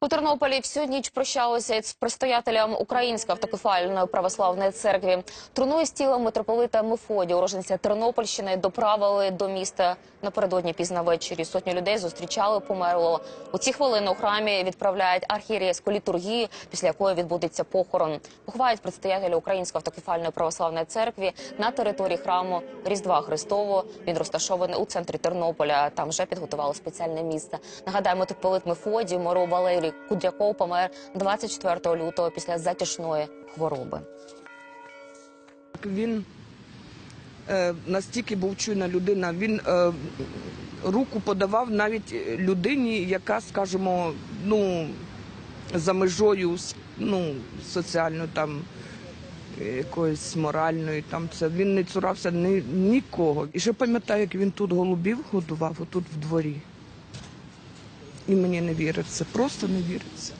У Тернополі всю ніч прощалися із предстоятелем Української автокефальної православної церкви. Труну з тілом митрополита Мефодія, уроженця Тернопільщини, доправили до міста напередодні пізно ввечері. Сотні людей зустрічали померлого. У ці хвилини у храмі відправляють архієрейську літургію, після якої відбудеться похорон. Поховають предстоятеля Української автокефальної православної церкви на території храму Різдва Христового. Він розташований у центрі Тернополя. Там вже підготували спеціальне місце. Нагадаємо, митрополит Мефодій Моро Валерій Кудряков помер 24 лютого після затяжної хвороби. Він е, настільки був чуйна людина. Він е, руку подавав навіть людині, яка, скажімо, ну, за межою ну, соціально там. Якоїсь моральної, там це він не цурався ні, нікого. І ще пам'ятаю, як він тут голубів годував, отут в дворі. І мені не віриться, просто не віриться.